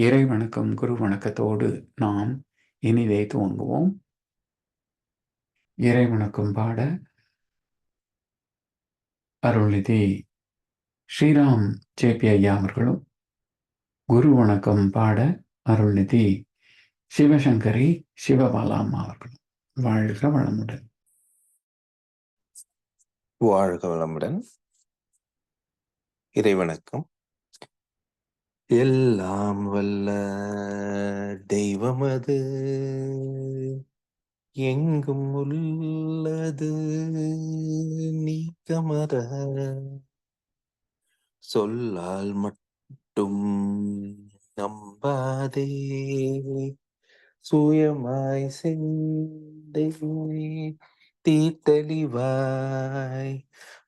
இறை வணக்கம் குரு வணக்கத்தோடு நாம் இனிதே துவங்குவோம். இறை வணக்கம் பாட அருள்நிதி ஸ்ரீராம் ஜேபி ஐயா அவர்களும் குரு வணக்கம் பாட அருள்நிதி சிவசங்கரி சிவபாலா அம்மா அவர்களும். வாழ்க வளமுடன். வாழ்க வளமுடன். இறை வணக்கம் எல்லாம் வல்ல தெய்வம் அது எங்கும் உள்ளது நீக்கமர சொல்லால் மட்டும் நம்பாதே. சுயமாய் செந்தே தீத்தளிவாய்.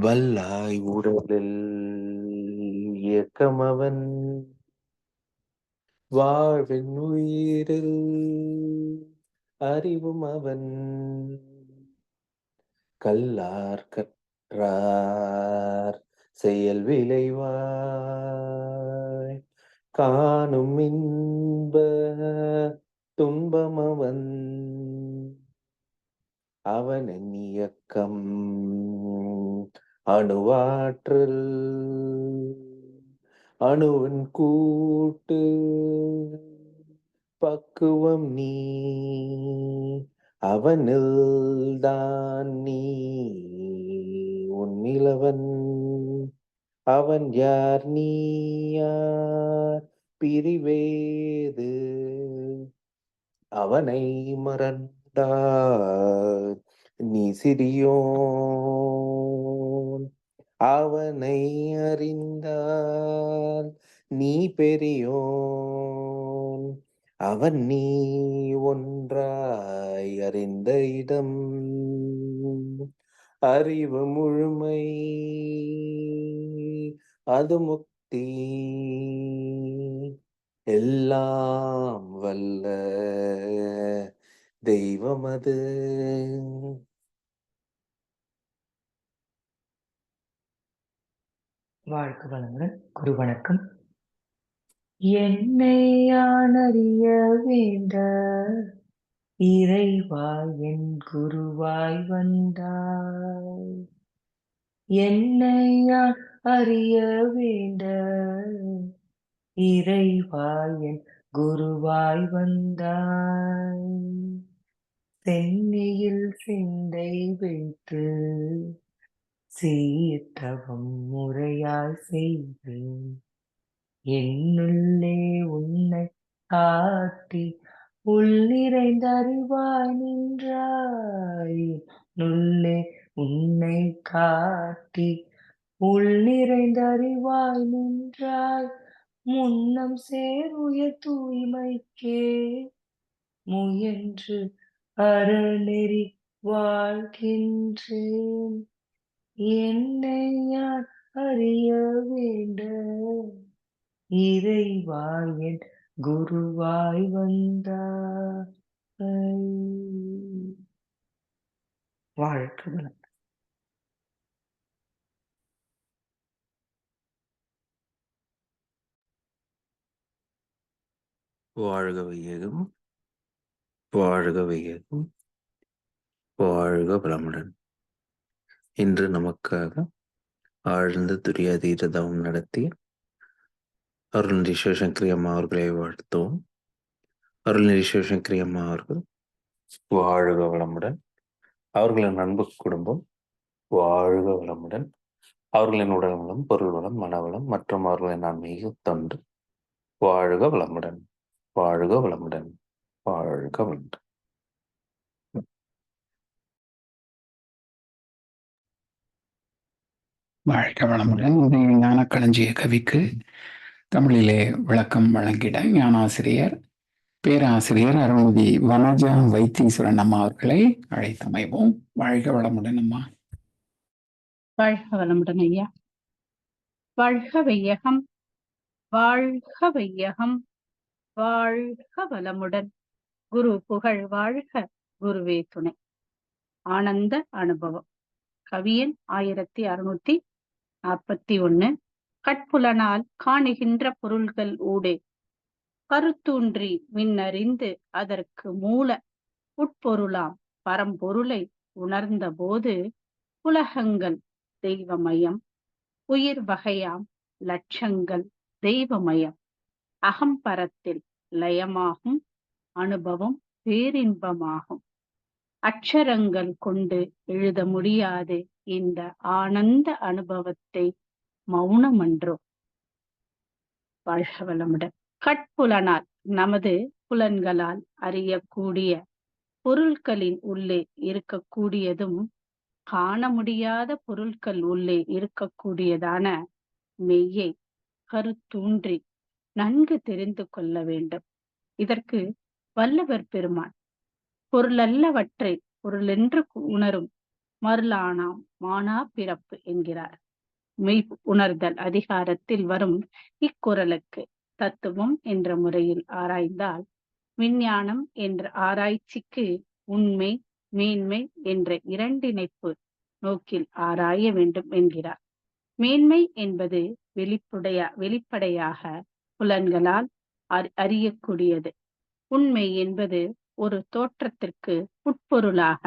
வல்லாய் உடலில் இயக்கமவன். வாழ்வின் உயிரில் அறிவும் அவன். கல்லார் கற்றார் செயல் விளைவாய். காணும் இன்ப துன்பம் அவன். அவனின் இயக்கம் அணுவாற்றல். அணுவன் கூட்டு பக்குவம் நீ. அவனில் தான் நீ. உன்னிலவன் அவன் யார்? நீ யார்? பிரிவேது அவனை மறந்தார். நீ சிறியோ அவனை அறிந்தால் நீ பெரியோன். அவன் நீ ஒன்றாய் அறிந்த இடம். அறிவு முழுமை அது முக்தி. எல்லாம் வல்ல தெய்வம் அது. வாழ்க வளமுடன் குரு வணக்கம் என்னை யானறிய வேண்ட இறைவாய் என் குருவாய் வந்தாய். என்னை அறிய வேண்ட இறைவாய் என் குருவாய் வந்தாய். சென்னையில் சிந்தை வைத்து சீர்த்தவம் முறையாய் செய்வேன். என்னுள்ளே உன்னை காட்டி உள் நிறைந்தறிவாய் நின்றாய். நுள்ளே உன்னை காட்டி உள் நிறைந்தறிவாய் நின்றாய். முன்னம் சேருய தூய்மைக்கே முயன்று அறநெறி வாழ்கின்றேன். என்னை யார் அறிய வேண்ட இறைவாய் என் குருவாய் வந்தாய். வாழ்க்கை வளம் வாழ்க வையகம் வாழ்க வையகம் வாழ்க வளமுடன் இன்று நமக்காக ஆழ்ந்த துரியாதீர தவம் நடத்தி அருள்நிதி சிவசங்கரி அவர்களை வாழ்த்தோம் அருள்நெறி சிவசங்கரி அவர்கள் வாழ்க வளமுடன். அவர்களின் அன்பு குடும்பம் வாழ்க வளமுடன். அவர்களின் உடல் வளம் பொருள் வளம் மனவளம் மற்றும் அவர்களின் ஆன்மீக தொண்டு. வாழ்க வளமுடன் வாழ்க வளமுடன் வாழ்க வளமுடன். வாழ்க வளமுடன் ஞான ஞானக்களஞ்சிய கவிக்கு தமிழிலே விளக்கம் வழங்கிட ஞானாசிரியர் பேராசிரியர் அருள்மதி வனஜா வைத்தீஸ்வரன் அம்மா அவர்களை அழைத்தமைவோம். வாழ்க வளமுடன் அம்மா. வாழ்க வளமுடன் ஐயா. வாழ்க வையகம் வாழ்க வையகம் வாழ்க வளமுடன். குரு புகழ் வாழ்க குருவே துணை. ஆனந்த அனுபவம். கவியன் ஆயிரத்தி அறுநூத்தி நாற்பத்தி ஒண்ணு. கட்புலனால் காணுகின்ற பொருள்கள் ஊடே. கருத்தூன்றி மின்னறிந்து அதற்கு மூல உட்பொருளாம். பரம்பொருளை உணர்ந்த போது உலகங்கள் தெய்வமயம். உயிர் வகையாம் லட்சங்கள் தெய்வமயம். அகம்பரத்தில் லயமாகும் அனுபவம் பேரின்பமாகும். அக்ஷரங்கள் கொண்டு எழுத முடியாது. இந்த ஆனந்த அனுபவத்தை மௌனமன்றோ? வாழ்க வளமுடன் கட்புலனால் நமது புலன்களால் அறியக்கூடிய பொருட்களின் உள்ளே இருக்கக்கூடியதும் காண முடியாத பொருட்கள் உள்ளே இருக்கக்கூடியதான மெய்யை கருத்தூன்றி நன்கு தெரிந்து கொள்ள வேண்டும். இதற்கு வல்லவர் பெருமான் பொருளல்லவற்றை பொருளென்று உணரும் மருளானாம் மானா பிறப்பு என்கிறார். மெய் உணர்தல் அதிகாரத்தில் வரும் இக்குரலுக்கு தத்துவம் என்ற முறையில் ஆராய்ந்தால் விஞ்ஞானம் என்ற ஆராய்ச்சிக்கு உண்மை மேன்மை என்ற இரண்டிணைப்பு நோக்கில் ஆராய வேண்டும் என்கிறார். மேன்மை என்பது வெளிப்புடைய வெளிப்படையாக புலன்களால் அறியக்கூடியது. உண்மை என்பது ஒரு தோற்றத்திற்கு உட்பொருளாக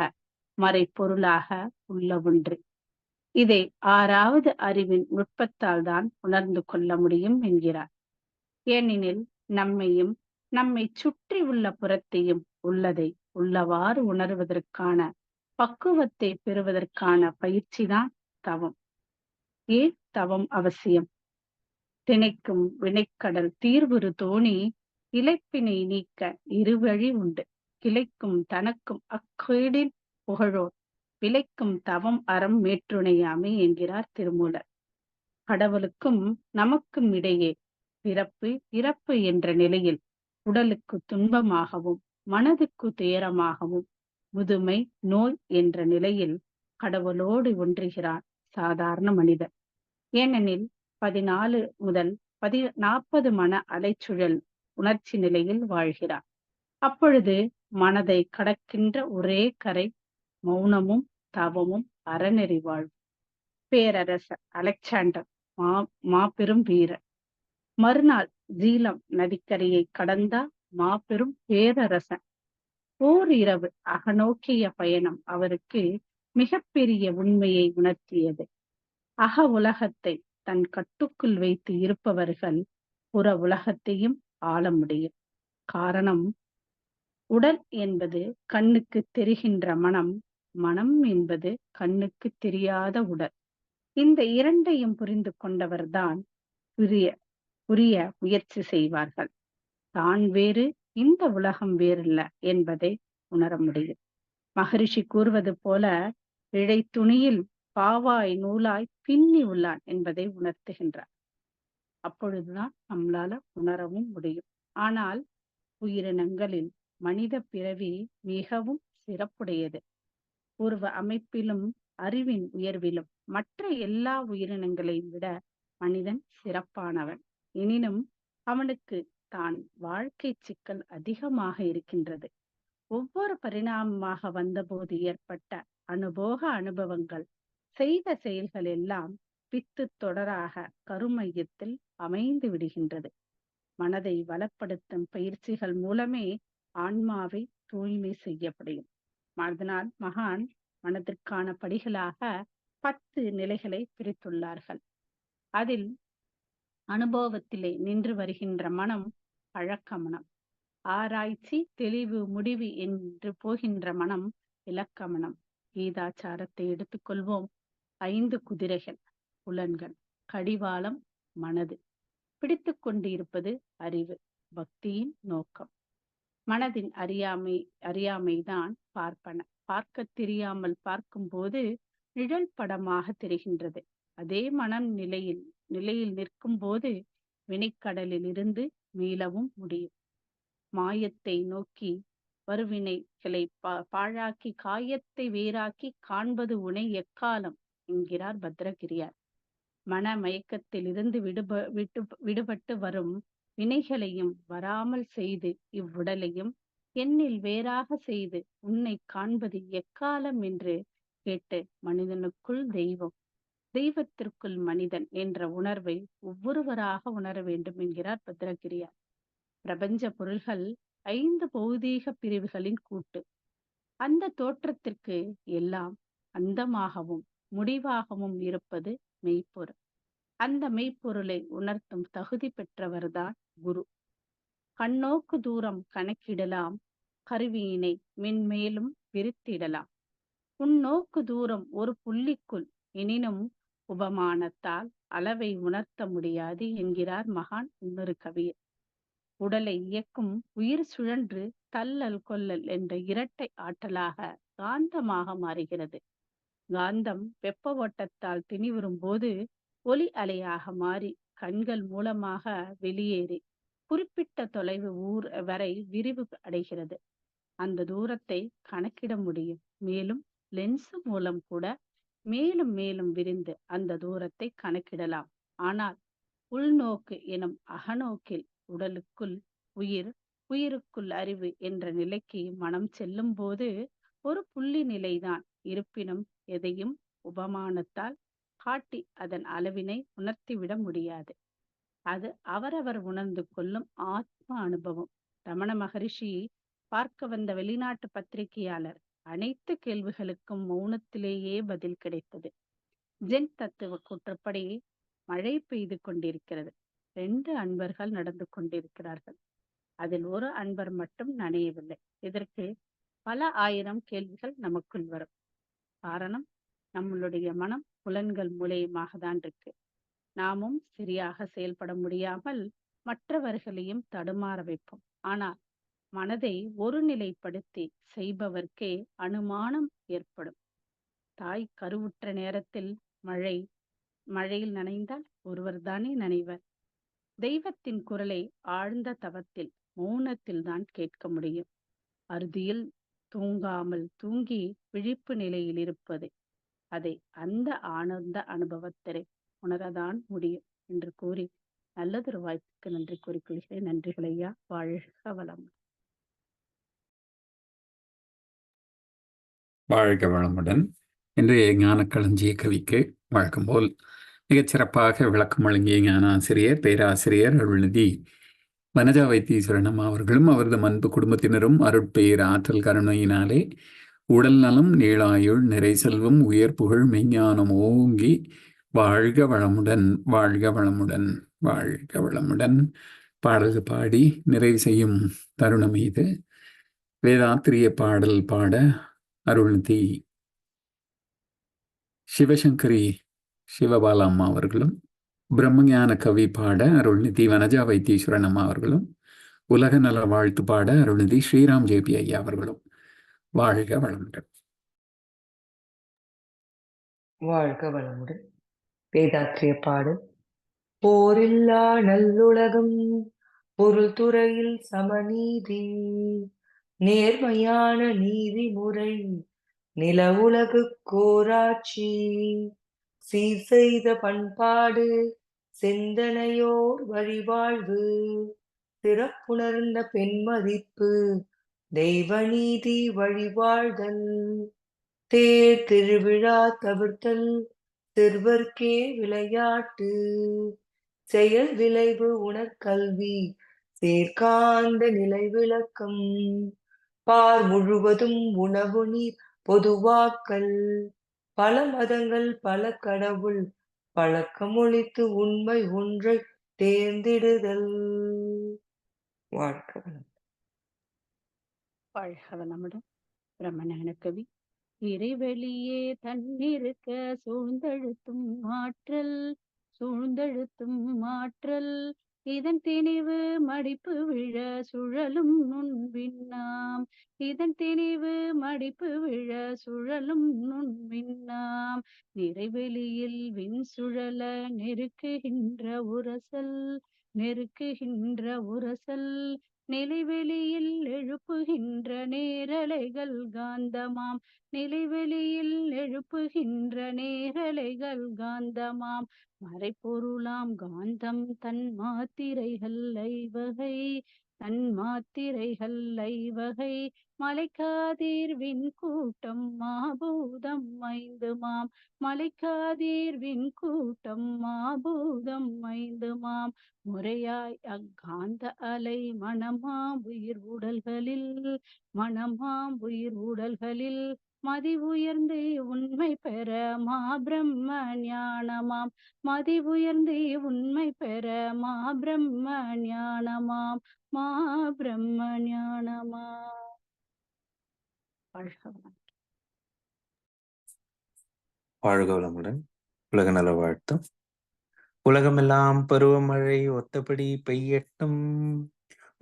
மறைப்பொருளாக உள்ள ஒன்று. இதை ஆறாவது அறிவின் நுட்பத்தால் தான் உணர்ந்து கொள்ள முடியும் என்கிறார். ஏனெனில் நம்மையும் நம்மை சுற்றி உள்ள புறத்தையும் உள்ளதை உள்ளவாறு உணர்வதற்கான பக்குவத்தை பெறுவதற்கான பயிற்சிதான் தவம். ஏன் தவம் அவசியம்? திணைக்கும் வினைக்கடல் தீர்வுறு தோணி இழைப்பினை நீக்க இருவழி உண்டு. கிளைக்கும் தனக்கும் அக்கேடில் புகழோர். விளைக்கும் தவம் அறம் மேற்றுணையாமே என்கிறார் திருமூலர். கடவுளுக்கும் நமக்கும் இடையே பிறப்பு இறப்பு என்ற நிலையில் உடலுக்கு துன்பமாகவும் மனதுக்கு துயரமாகவும் முதுமை நோய் என்ற நிலையில் கடவுளோடு ஒன்றுகிறார் சாதாரண மனிதர். ஏனெனில் பதினாலு முதல் பதி நாற்பது மன அலைச்சுழல் உணர்ச்சி நிலையில் வாழ்கிறார். அப்பொழுது மனதை கடக்கின்ற ஒரே கரை மௌனமும் தவமும் அறநெறி வாழ்வு பேரரசர் அலெக்சாண்டர் மா மாபெரும் வீரர். மறுநாள் ஜீலம் நதிக்கரையை கடந்தால் மாபெரும் பேரரசன் ஓர் இரவு அகநோக்கிய பயணம் அவருக்கு மிகப்பெரிய உண்மையை உணர்த்தியது. அக உலகத்தை தன் கட்டுக்குள் வைத்து இருப்பவர்கள் புற உலகத்தையும் ஆள முடியும். காரணம் உடல் என்பது கண்ணுக்கு தெரிகின்ற மனம் மனம் என்பது கண்ணுக்கு தெரியாத உடல். இந்த இரண்டையும் புரிந்து கொண்டவர்தான் புரிய புரிய முயற்சி செய்வார்கள். தான் வேறு இந்த உலகம் வேறில்ல என்பதை உணர முடியும். மகரிஷி கூறுவது போல இழை துணியில் பாவாய் நூலாய் பின்னி உள்ளான் என்பதை உணர்த்துகின்றார். அப்பொழுதுதான் நம்மளால உணரவும் முடியும். ஆனால் உயிரினங்களில் மனித பிறவி மிகவும் சிறப்புடையது. உருவ அமைப்பிலும் அறிவின் உயர்விலும் மற்ற எல்லா உயிரினங்களையும் விட மனிதன் சிறப்பானவன். எனினும் அவனுக்கு தான் வாழ்க்கை சிக்கல் அதிகமாக இருக்கின்றது. ஒவ்வொரு பரிணாமமாக வந்தபோது ஏற்பட்ட அனுபோக அனுபவங்கள் செய்த செயல்கள் எல்லாம் பித்து தொடராக கருமையத்தில் அமைந்து விடுகின்றது. மனதை வளப்படுத்தும் பயிற்சிகள் மூலமே ஆன்மாவை தூய்மை செய்யப்படும். மனதனால் மகான் மனதிற்கான படிகளாக பத்து நிலைகளை பிரித்துள்ளார்கள். அதில் அனுபவத்திலே நின்று வருகின்ற மனம் பழக்க மனம் ஆராய்ச்சி தெளிவு முடிவு என்று போகின்ற மனம் இலக்க மனம் கீதாச்சாரத்தை எடுத்துக்கொள்வோம். ஐந்து குதிரைகள் புலன்கள் கடிவாளம் மனது. பிடித்து கொண்டிருப்பது அறிவு பக்தியின் நோக்கம். மனதின் அறியாமை அறியாமைதான் பார்ப்பன. பார்க்க தெரியாமல் பார்க்கும்போது நிழல் படமாக தெரிகின்றது. அதே மனம் நிலையில் நிலையில் நிற்கும் போது வினைக்கடலில் இருந்து மீளவும் முடியும். மாயத்தை நோக்கி வருவினைகளை பா பாழாக்கி காயத்தை வேறாக்கி காண்பது உனை எக்காலம்? என்கிறார் பத்ரகிரியார். மன மயக்கத்தில் இருந்து விடுப விட்டு விடுபட்டு வரும் வினைகளையும் வராமல் செய்து இவ்வுடலையும் என்னில் வேறாக செய்து உன்னை காண்பது எக்காலம் என்று கேட்டு மனிதனுக்குள் தெய்வம். தெய்வத்திற்குள் மனிதன் என்ற உணர்வை ஒவ்வொருவராக உணர வேண்டும் என்கிறார் பத்ரகிரியார் பிரபஞ்ச பொருள்கள் ஐந்து பௌதீக பிரிவுகளின் கூட்டு. அந்த தோற்றத்திற்கு எல்லாம் அந்தமாகவும் முடிவாகவும் இருப்பது மெய்ப்பொருள். அந்த மெய்ப்பொருளை உணர்த்தும் தகுதி பெற்றவர்தான் குரு. கண்ணோக்கு தூரம் கணக்கிடலாம். கருவியினை மென்மேலும் விரித்திடலாம். உன்னோக்கு தூரம் ஒரு புள்ளிக்குள் எனினும் உபமானத்தால் அளவை உணர்த்த முடியாது என்கிறார் மகான் இன்னொரு கவியர். உடலை இயக்கும் உயிர் சுழன்று தள்ளல் கொல்லல் என்ற இரட்டை ஆற்றலாக காந்தமாக மாறுகிறது. காந்தம் வெப்ப ஓட்டத்தால் திணிவரும் போது ஒலி அலையாக மாறி கண்கள் மூலமாக வெளியேறி குறிப்பிட்ட தொலைவு ஊர் வரை விரிவு அடைகிறது. அந்த தூரத்தை கணக்கிட முடியும். மேலும் லென்ஸ் மூலம் கூட மேலும் மேலும் விரிந்து அந்த தூரத்தை கணக்கிடலாம். ஆனால் உள்நோக்கு எனும் அகநோக்கில் உடலுக்குள் உயிர் உயிருக்குள் அறிவு என்ற நிலைக்கு மனம் செல்லும் போது ஒரு புள்ளி நிலைதான். இருப்பினும் எதையும் உபமானத்தால் காட்டி அதன் அளவினை உணர்த்திவிட முடியாது. அது அவரவர் உணர்ந்து கொள்ளும் ஆத்ம அனுபவம். ரமண மகரிஷி பார்க்க வந்த வெளிநாட்டு பத்திரிகையாளர் அனைத்து கேள்விகளுக்கும் மௌனத்திலேயே பதில் கிடைத்தது. ஜென் தத்துவ கூற்றுப்படி மழை பெய்து கொண்டிருக்கிறது. ரெண்டு அன்பர்கள் நடந்து கொண்டிருக்கிறார்கள். அதில் ஒரு அன்பர் மட்டும் நனையவில்லை. இதற்கு பல ஆயிரம் கேள்விகள் நமக்குள் வரும். காரணம் நம்மளுடைய மனம் புலன்கள் மூலியமாக தான் இருக்கு. நாமும் சரியாக செயல்பட முடியாமல் மற்றவர்களையும் தடுமாற வைப்போம். ஆனால் மனதை ஒருநிலைப்படுத்தி செய்பவர்க்கே அனுமானம் ஏற்படும். தாய் கருவுற்ற நேரத்தில் மழை மழையில் நனைந்தால் ஒருவர் தானே நனைவர். தெய்வத்தின் குரலை ஆழ்ந்த தவத்தில் மௌனத்தில் தான் கேட்க முடியும். அறுதியில் தூங்காமல் தூங்கி விழிப்பு நிலையில் இருப்பது அதை அந்த ஆனந்த அனுபவத்தை உணரதான் முடியும் என்று கூறி நல்லதொரு வாய்ப்புக்கு நன்றி கூறிக்கொள்கிறேன். நன்றிகள் ஐயா. வாழ்க வளம் வாழ்க வளமுடன். இன்றைய ஞானக்களஞ்சிய கவிக்கு வழக்கம் போல் மிகச் சிறப்பாக விளக்கம் வழங்கிய ஞான ஆசிரியர் பேராசிரியர் அருள்நிதி வனஜா வைத்தீஸ்வரனம் அவர்களும் அவரது அன்பு குடும்பத்தினரும் அருட்பெயர் ஆற்றல் கருணையினாலே உடல் நலம் நீளாயுள் நிறை செல்வம் உயர் புகழ் மெய்ஞானம் ஓங்கி வாழ்க வளமுடன் வாழ்க வளமுடன் வாழ்க வளமுடன். பாடல் பாடி நிறைவு செய்யும் தருணம் இது. வேதாத்திரிய பாடல் பாட அருள்நிதி சிவசங்கரி சிவபாலா அம்மா அவர்களும் பிரம்மஞான கவி பாட அருள்நிதி வனஜா வைத்தீஸ்வரன் அம்மா அவர்களும் உலக நல வாழ்த்து பாட அருள்நிதி ஸ்ரீராம் ஜேபி ஐயா அவர்களும். வாழ்க வளமுடன். வாழ்க வளமுடன். வேதாத்திரிய பாடல் போரில்லா நல்லுலகம் பொருள் துறையில் சமநீதி நேர்மையான நீதிமுறை நில உலகு கோராட்சி. சீர் செய்த பண்பாடு சிந்தனையோர் வழிவாழ்வு சிறப்புணர்ந்த பெண்மதிப்பு தெய்வநீதி வழிவாழ்தல் தேர் திருவிழா தவிர்த்தல் சிறுவர்க்கே விளையாட்டு. செயல் விளைவு உணர்கல்வி. சேர்க்காந்த நிலை விளக்கம். பார் முழுவதும் உணவு நீர் பொதுவாக்கல். பல மதங்கள் பல கடவுள். பழக்கமொழித்து உண்மை ஒன்றை தேர்ந்திடுதல். வாழ்க வளம். வாழ்க வளமுடன். பிரம்மஞான கவி இறைவெளியே தன்னிருக்க சூழ்ந்தழுத்தும் மாற்றல் சூழ்ந்தழுத்தும் மாற்றல் இதன் திணிவு மடிப்பு விழ சுழலும் நுண் விண்ணாம். இதன் திணிவு மடிப்பு விழ சுழலும் நுண் விண்ணாம். நிறைவெளியில் விண் சுழல நெருக்குகின்ற உரசல் நெருக்குகின்ற உரசல். நிலைவெளியில் எழுப்புகின்ற நேரலைகள் காந்தமாம். நிலைவெளியில் எழுப்புகின்ற நேரலைகள் காந்தமாம். மறைப்பொருளாம் காந்தம் தன் மாத்திரைகள் ஐவகை தன் மாத்திரைகள் ஐவகை. மலைக்காதீர்வின் கூட்டம் மாபூதம் ஐந்துமாம். மலைக்காதீர்வின் கூட்டம் மாபூதம் ஐந்துமாம். முறையாய் அக்காந்த அலை மனமாம் உயிர் உடல்களில் மனமாம் உயிர் உடல்களில். மதி உயர்ந்து உண்மை பெற மா பிரம்ம ஞானமாம். மதி உயர்ந்து உண்மை பெற மா பிரம்ம ஞானமாம். மா பிரம்ம ஞானமாம். வாழ்க வளமுடன். உலக நல வாழ்த்தும். உலகமெல்லாம் பருவமழை ஒத்தபடி பெய்யட்டும்.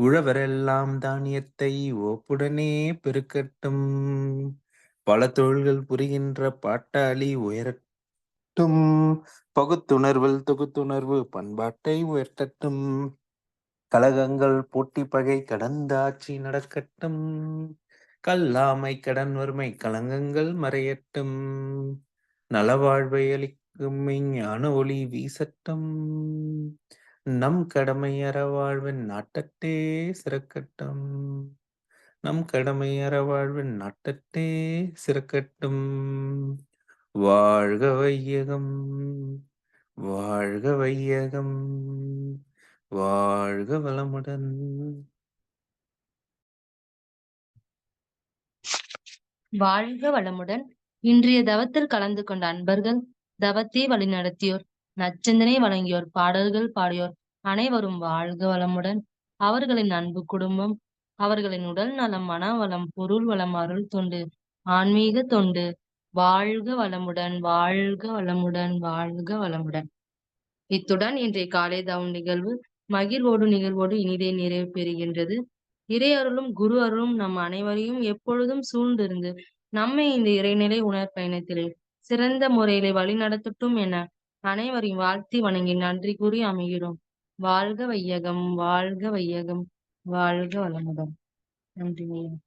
உழவரெல்லாம் தானியத்தை ஒப்புடனே பெருக்கட்டும். பல தொழில்கள் புரிகின்ற பாட்டாளி உயரட்டும். பகுத்துணர்வில் தொகுத்துணர்வு பண்பாட்டை உயர்த்தட்டும். கழகங்கள் போட்டி பகை கடந்த ஆட்சி நடக்கட்டும். கல்லாமை கடன் வறுமை கலங்கங்கள் மறையட்டும். நலவாழ்வை அளிக்கும் ஞான ஒளி வீசட்டும். நம் கடமை அறவாழ்வின் நாட்டத்தே சிறக்கட்டும். நம் கடமை அறவாழ்வின் நாட்டத்தே சிறக்கட்டும். வாழ்க வையகம் வாழ்க வையகம் வாழ்க வளமுடன். வாழ்க வளமுடன். இன்றைய தவத்தில் கலந்து கொண்ட அன்பர்கள் தவத்தை வழிநடத்தியோர் நச்சந்தனை வழங்கியோர் பாடல்கள் பாடியோர் அனைவரும் வாழ்க வளமுடன். அவர்களின் அன்பு குடும்பம் அவர்களின் உடல் நலம் மன வளம் பொருள் வளம் அருள் தொண்டு ஆன்மீக தொண்டு. வாழ்க வளமுடன் வாழ்க வளமுடன் வாழ்க வளமுடன். இத்துடன் இன்றைய காலை தவம் நிகழ்வு மகிழ்வோடு நிகழ்வோடு இனிதே நிறைவு பெறுகின்றது. இறை அருளும் குரு அருளும் நம் அனைவரையும் எப்பொழுதும் சூழ்ந்திருந்து நம்மை இந்த இறைநிலை உணர் பயணத்திலே சிறந்த முறையிலே வழி நடத்தட்டும் என அனைவரையும் வாழ்த்தி வணங்கி நன்றி கூறி அமைகிறோம். வாழ்க வையகம் வாழ்க வையகம் வாழ்க வளமுடன். நன்றி. ஐயா